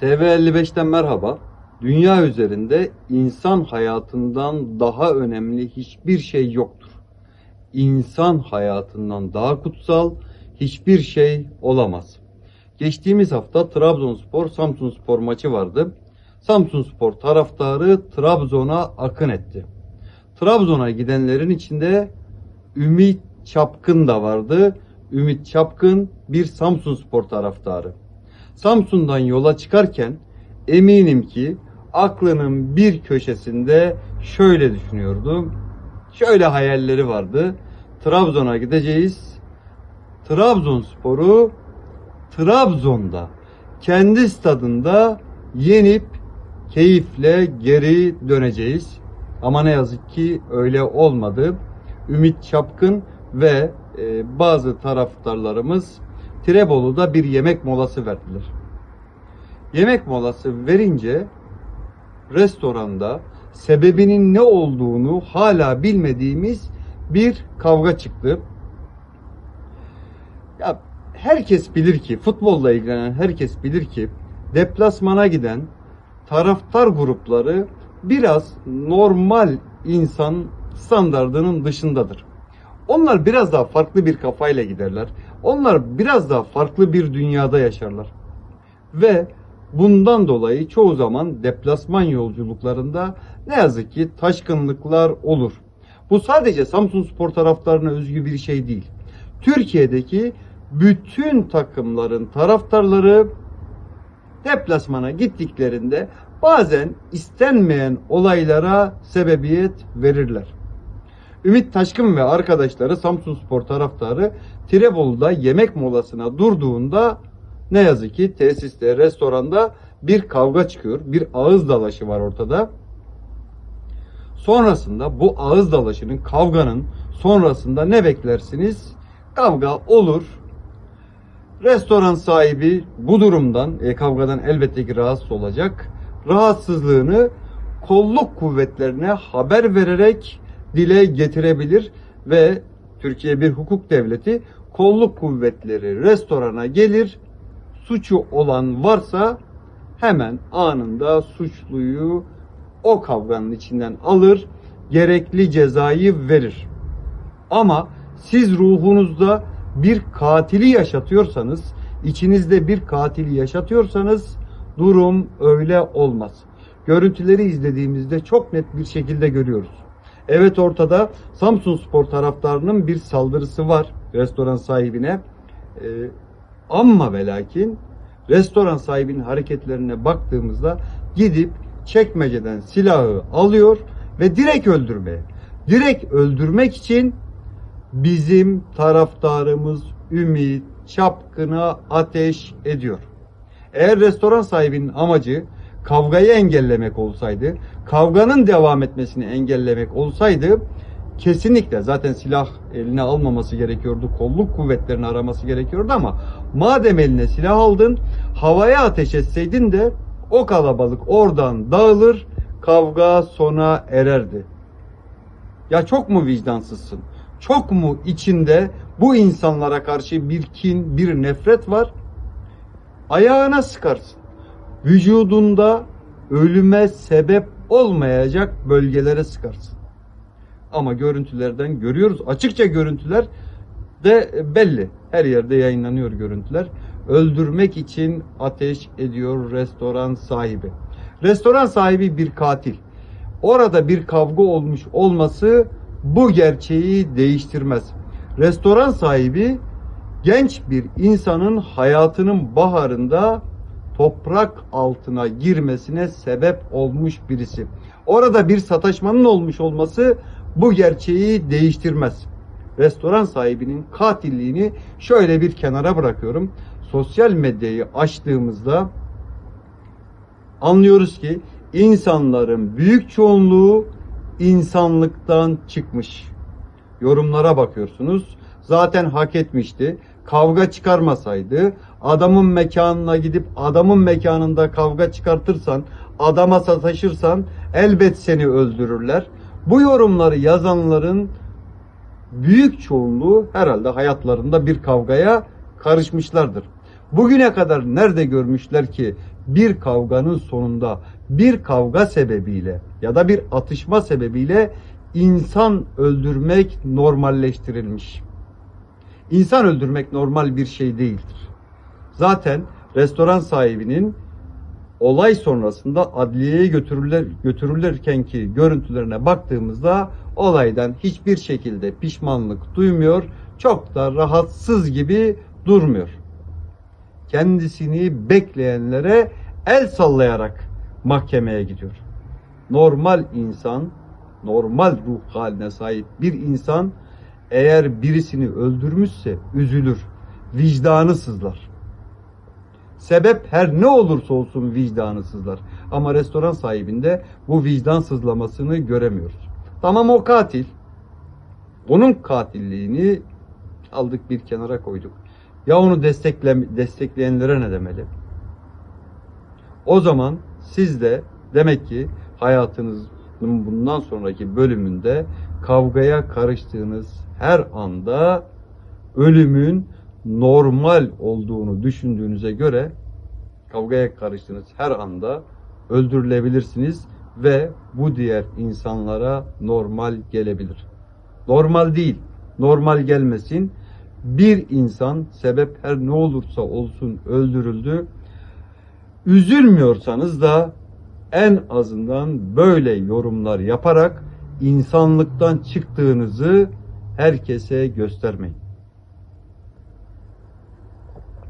TV55'ten merhaba. Dünya üzerinde insan hayatından daha önemli hiçbir şey yoktur. İnsan hayatından daha kutsal hiçbir şey olamaz. Geçtiğimiz hafta Trabzonspor Samsunspor maçı vardı. Samsunspor taraftarı Trabzon'a akın etti. Trabzon'a gidenlerin içinde Ümit Çapkın da vardı. Ümit Çapkın bir Samsunspor taraftarı. Samsun'dan yola çıkarken eminim ki aklının bir köşesinde şöyle düşünüyordu. Şöyle hayalleri vardı. Trabzon'a gideceğiz. Trabzonspor'u Trabzon'da kendi stadında yenip keyifle geri döneceğiz. Ama ne yazık ki öyle olmadı. Ümit Çapkın ve e, bazı taraftarlarımız Tirebolu'da bir yemek molası verdiler. Yemek molası verince restoranda sebebinin ne olduğunu hala bilmediğimiz bir kavga çıktı. Ya herkes bilir ki futbolla ilgilenen herkes bilir ki deplasmana giden taraftar grupları biraz normal insan standardının dışındadır. Onlar biraz daha farklı bir kafayla giderler. Onlar biraz daha farklı bir dünyada yaşarlar. Ve bundan dolayı çoğu zaman deplasman yolculuklarında ne yazık ki taşkınlıklar olur. Bu sadece Samsun Spor taraftarına özgü bir şey değil. Türkiye'deki bütün takımların taraftarları deplasmana gittiklerinde bazen istenmeyen olaylara sebebiyet verirler. Ümit Taşkın ve arkadaşları Samsun Spor taraftarı Tirebolu'da yemek molasına durduğunda ne yazık ki tesiste, restoranda bir kavga çıkıyor. Bir ağız dalaşı var ortada. Sonrasında bu ağız dalaşının, kavganın sonrasında ne beklersiniz? Kavga olur. Restoran sahibi bu durumdan, e, kavgadan elbette ki rahatsız olacak. Rahatsızlığını kolluk kuvvetlerine haber vererek dile getirebilir ve Türkiye bir hukuk devleti kolluk kuvvetleri restorana gelir suçu olan varsa hemen anında suçluyu o kavganın içinden alır gerekli cezayı verir. Ama siz ruhunuzda bir katili yaşatıyorsanız, içinizde bir katili yaşatıyorsanız durum öyle olmaz. Görüntüleri izlediğimizde çok net bir şekilde görüyoruz. Evet ortada Samsun Spor taraftarının bir saldırısı var restoran sahibine. Ee, ama ve lakin restoran sahibinin hareketlerine baktığımızda gidip çekmeceden silahı alıyor ve direkt öldürmeye. Direkt öldürmek için bizim taraftarımız Ümit Çapkın'a ateş ediyor. Eğer restoran sahibinin amacı kavgayı engellemek olsaydı, kavganın devam etmesini engellemek olsaydı kesinlikle zaten silah eline almaması gerekiyordu. Kolluk kuvvetlerini araması gerekiyordu ama madem eline silah aldın, havaya ateş etseydin de o kalabalık oradan dağılır, kavga sona ererdi. Ya çok mu vicdansızsın? Çok mu içinde bu insanlara karşı bir kin, bir nefret var? Ayağına sıkarsın. Vücudunda ölüme sebep olmayacak bölgelere sıkarsın. Ama görüntülerden görüyoruz. Açıkça görüntüler de belli. Her yerde yayınlanıyor görüntüler. Öldürmek için ateş ediyor restoran sahibi. Restoran sahibi bir katil. Orada bir kavga olmuş olması bu gerçeği değiştirmez. Restoran sahibi genç bir insanın hayatının baharında toprak altına girmesine sebep olmuş birisi. Orada bir sataşmanın olmuş olması bu gerçeği değiştirmez. Restoran sahibinin katilliğini şöyle bir kenara bırakıyorum. Sosyal medyayı açtığımızda anlıyoruz ki insanların büyük çoğunluğu insanlıktan çıkmış. Yorumlara bakıyorsunuz. Zaten hak etmişti. Kavga çıkarmasaydı, adamın mekanına gidip adamın mekanında kavga çıkartırsan, adama sataşırsan elbet seni öldürürler. Bu yorumları yazanların büyük çoğunluğu herhalde hayatlarında bir kavgaya karışmışlardır. Bugüne kadar nerede görmüşler ki bir kavganın sonunda bir kavga sebebiyle ya da bir atışma sebebiyle insan öldürmek normalleştirilmiş. İnsan öldürmek normal bir şey değildir. Zaten restoran sahibinin olay sonrasında adliyeye götürülür, götürülürken ki görüntülerine baktığımızda olaydan hiçbir şekilde pişmanlık duymuyor, çok da rahatsız gibi durmuyor. Kendisini bekleyenlere el sallayarak mahkemeye gidiyor. Normal insan, normal ruh haline sahip bir insan eğer birisini öldürmüşse üzülür, vicdanı sızlar. Sebep her ne olursa olsun vicdanı sızlar. Ama restoran sahibinde bu vicdan sızlamasını göremiyoruz. Tamam o katil. Onun katilliğini aldık bir kenara koyduk. Ya onu destekle, destekleyenlere ne demeli? O zaman siz de demek ki hayatınızın bundan sonraki bölümünde kavgaya karıştığınız her anda ölümün normal olduğunu düşündüğünüze göre kavgaya karıştığınız her anda öldürülebilirsiniz ve bu diğer insanlara normal gelebilir. Normal değil, normal gelmesin. Bir insan sebep her ne olursa olsun öldürüldü. Üzülmüyorsanız da en azından böyle yorumlar yaparak insanlıktan çıktığınızı herkese göstermeyin.